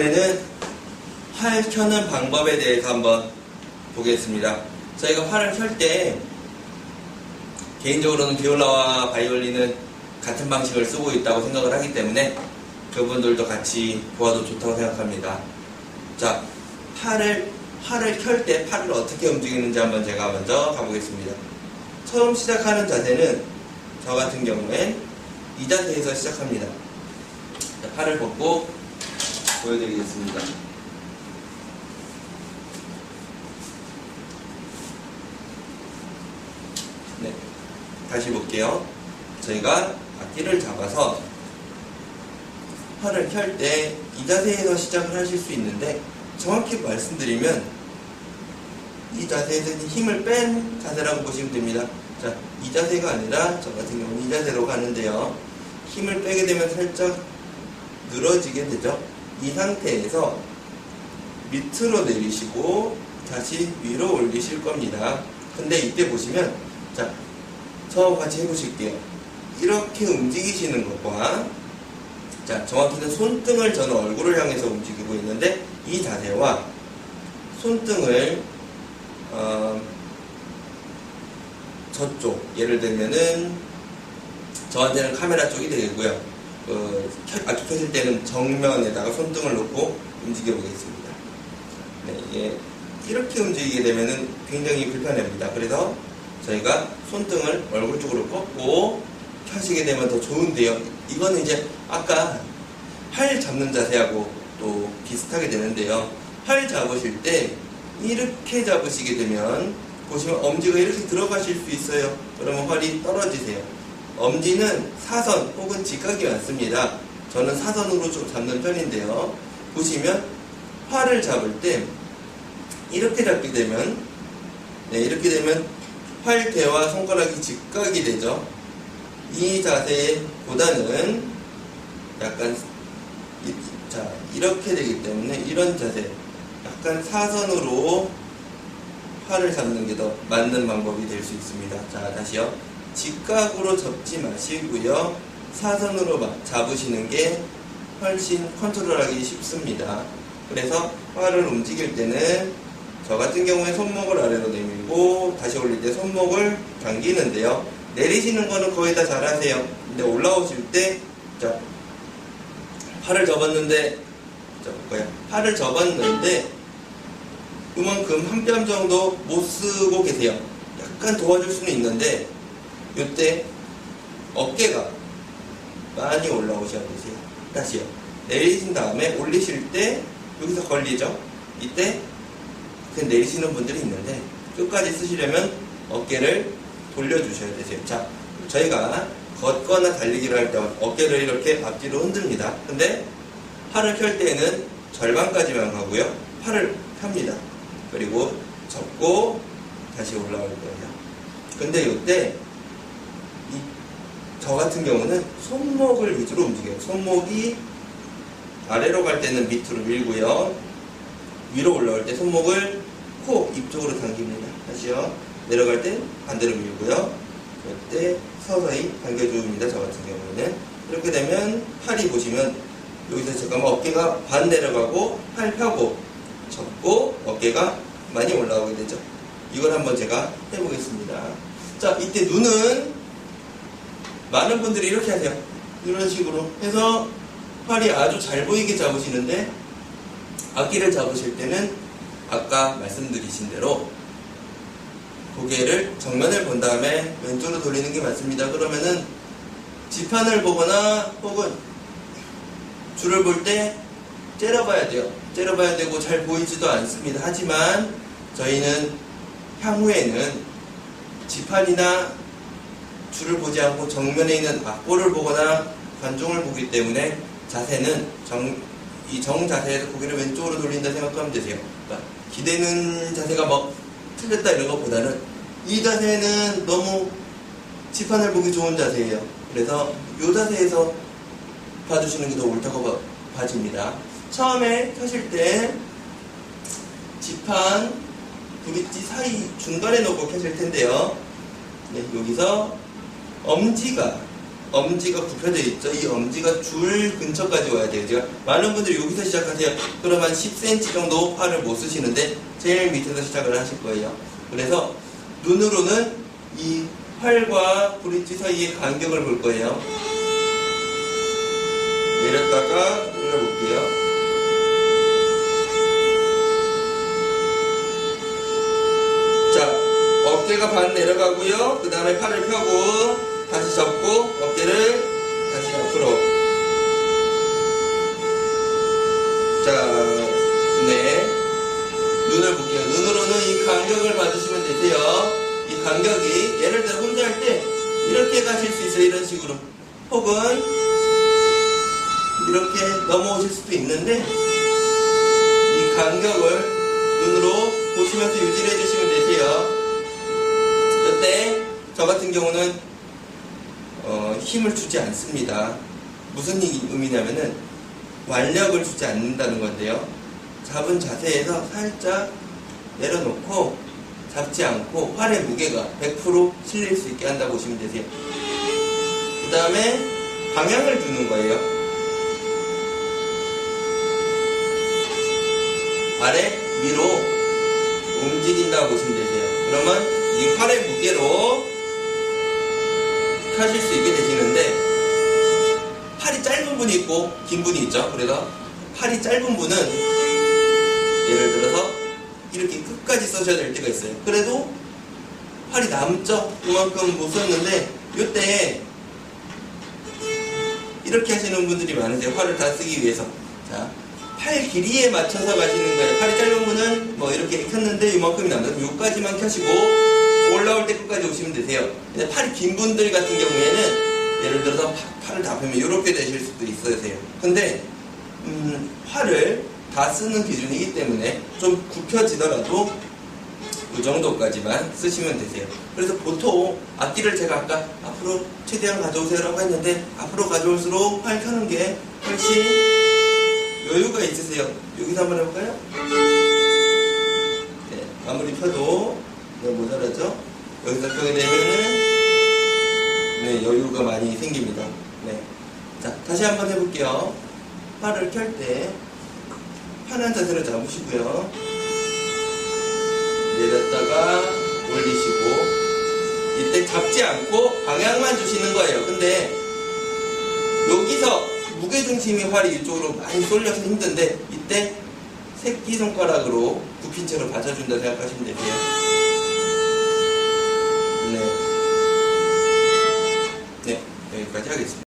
이번에는 활 켜는 방법에 대해서 한번 보겠습니다. 저희가 활을 켤 때 개인적으로는 비올라와 바이올린은 같은 방식을 쓰고 있다고 생각을 하기 때문에 그분들도 같이 보아도 좋다고 생각합니다. 자, 팔을 활을 켤 때 팔을 어떻게 움직이는지 한번 제가 먼저 가보겠습니다. 처음 시작하는 자세는 저 같은 경우엔 이 자세에서 시작합니다. 자, 팔을 벗고 보여드리겠습니다. 네, 다시 볼게요. 저희가 악기를 잡아서 팔을 켤때이 자세에서 시작을 하실 수 있는데 정확히 말씀드리면 이 자세에서 힘을 뺀 자세라고 보시면 됩니다. 자, 이 자세가 아니라 저 같은 경우는 이 자세로 가는데요. 힘을 빼게 되면 살짝 늘어지게 되죠. 이 상태에서 밑으로 내리시고 다시 위로 올리실 겁니다. 근데 이때 보시면 자, 저하고 같이 해보실게요. 이렇게 움직이시는 것과 자, 정확히는 손등을 저는 얼굴을 향해서 움직이고 있는데 이 자세와 손등을 어, 저쪽 예를 들면은 저한테는 카메라 쪽이 되겠고요. 그, 켜- 악기 켜질 때는 정면에다가 손등을 놓고 움직여 보겠습니다. 네, 이게 이렇게 움직이게 되면은 굉장히 불편합니다. 그래서 저희가 손등을 얼굴 쪽으로 꺾고 켜시게 되면 더 좋은데요. 이거는 이제 아까 팔 잡는 자세하고 또 비슷하게 되는데요. 팔 잡으실 때 이렇게 잡으시게 되면 보시면 엄지가 이렇게 들어가실 수 있어요. 그러면 활이 떨어지세요. 엄지는 사선 혹은 직각이 많습니다. 저는 사선으로 좀 잡는 편인데요. 보시면 활을 잡을 때 이렇게 잡게 되면 네, 이렇게 되면 활대와 손가락이 직각이 되죠. 이 자세보다는 약간 이- 자 이렇게 되기 때문에 이런 자세 약간 사선으로 팔을 잡는 게 더 맞는 방법이 될 수 있습니다. 자 다시요. 직각으로 잡지 마시고요. 사선으로 마- 잡으시는 게 훨씬 컨트롤하기 쉽습니다. 그래서 팔을 움직일 때는 저 같은 경우에 손목을 아래로 내밀고 다시 올릴 때 손목을 당기는데요. 내리시는 거는 거의 다 잘하세요. 근데 올라오실 때, 자, 팔을 접었는데, 자, 뭐야, 팔을 접었는데, 그만큼 한 뼘 정도 못 쓰고 계세요. 약간 도와줄 수는 있는데, 이때 어깨가 많이 올라오셔야 되세요. 다시요. 내리신 다음에 올리실 때, 여기서 걸리죠? 이때, 그 내리시는 분들이 있는데, 끝까지 쓰시려면 어깨를 돌려주셔야 되세요. 자, 저희가 걷거나 달리기를 할 때 어깨를 이렇게 앞뒤로 흔듭니다. 근데 팔을 켤 때는 절반까지만 가고요. 팔을 펴니다. 그리고 접고 다시 올라올 거예요. 근데 이때 이, 저 같은 경우는 손목을 위주로 움직여요. 손목이 아래로 갈 때는 밑으로 밀고요. 위로 올라올 때 손목을 코, 입 쪽으로 당깁니다. 다시요. 내려갈 때 반대로 밀고요. 이때 서서히 당겨줍니다. 저 같은 경우에는. 이렇게 되면 팔이 보시면 여기서 잠깐만 어깨가 반 내려가고 팔 펴고 접고 어깨가 많이 올라오게 되죠. 이걸 한번 제가 해보겠습니다. 자, 이때 눈은 많은 분들이 이렇게 하세요. 이런 식으로 해서 팔이 아주 잘 보이게 잡으시는데 악기를 잡으실 때는 아까 말씀드리신 대로 고개를 정면을 본 다음에 왼쪽으로 돌리는 게 맞습니다. 그러면은 지판을 보거나 혹은 줄을 볼 때 째려봐야 돼요. 째려봐야 되고 잘 보이지도 않습니다. 하지만 저희는 향후에는 지판이나 줄을 보지 않고 정면에 있는 악보를 보거나 관종을 보기 때문에 자세는 정, 이 정자세에서 고개를 왼쪽으로 돌린다 생각하면 되세요. 그러니까 기대는 자세가 뭐 틀렸다 이런 것보다는 이 자세는 너무 지판을 보기 좋은 자세예요. 그래서 이 자세에서 봐주시는 게 더 옳다고 봐- 봐집니다. 처음에 켜실 때 지판 브릿지 사이 중간에 놓고 켜실 텐데요. 네, 여기서 엄지가 엄지가 굽혀져 있죠. 이 엄지가 줄 근처까지 와야 돼요. 제가 많은 분들이 여기서 시작하세요. 그러면 10cm 정도 팔을 못 쓰시는데 제일 밑에서 시작을 하실 거예요. 그래서 눈으로는 이 팔과 브릿지 사이의 간격을 볼 거예요. 내렸다가 올려볼게요. 자, 어깨가 반 내려가고요. 그 다음에 팔을 펴고 다시 접고 어깨를 다시 앞으로. 자, 네. 눈을 볼게요. 눈으로는 이 간격을 봐주시면 되세요. 이 간격이 예를 들어 혼자 할 때 이렇게 가실 수 있어요. 이런 식으로. 혹은 이렇게 넘어오실 수도 있는데 이 간격을 눈으로 보시면서 유지를 해주시면 되세요. 이때 저 같은 경우는 어, 힘을 주지 않습니다. 무슨 이- 의미냐면은 완력을 주지 않는다는 건데요. 잡은 자세에서 살짝 내려놓고 잡지 않고 활의 무게가 100% 실릴 수 있게 한다고 보시면 되세요. 그 다음에 방향을 주는 거예요. 아래 위로 움직인다고 보시면 되세요. 그러면 이 활의 무게로 펴실 수 있게 되시는데 팔이 짧은 분이 있고 긴 분이 있죠. 그래서 팔이 짧은 분은 예를 들어서 이렇게 끝까지 써셔야 될 때가 있어요. 그래도 팔이 남죠. 그만큼 못 썼는데 이때 이렇게 하시는 분들이 많으세요. 팔을 다 쓰기 위해서. 자, 팔 길이에 맞춰서 가시는 거예요. 팔이 짧은 분은 뭐 이렇게 켰는데 이만큼이 남아서 요까지만 켜시고 올라올 때 끝까지 오시면 되세요. 근데 팔이 긴 분들 같은 경우에는 예를 들어서 파- 팔을 다 펴면 이렇게 되실 수도 있으세요. 근데 음, 팔을 다 쓰는 기준이기 때문에 좀 굽혀지더라도 이 정도까지만 쓰시면 되세요. 그래서 보통 앞뒤를 제가 아까 앞으로 최대한 가져오세요라고 했는데 앞으로 가져올수록 팔 켜는 게 훨씬 여유가 있으세요. 여기서 한번 해볼까요? 네, 아무리 펴도 네, 모자라죠? 여기서 펴게 되면은 네, 여유가 많이 생깁니다. 네. 자, 다시 한번 해볼게요. 팔을 켤 때 편한 자세로 잡으시고요. 내렸다가 올리시고 이때 잡지 않고 방향만 주시는 거예요. 근데 여기서 무게중심이 활이 이쪽으로 많이 쏠려서 힘든데 이때 새끼손가락으로 굽힌 채로 받쳐준다 생각하시면 되세요.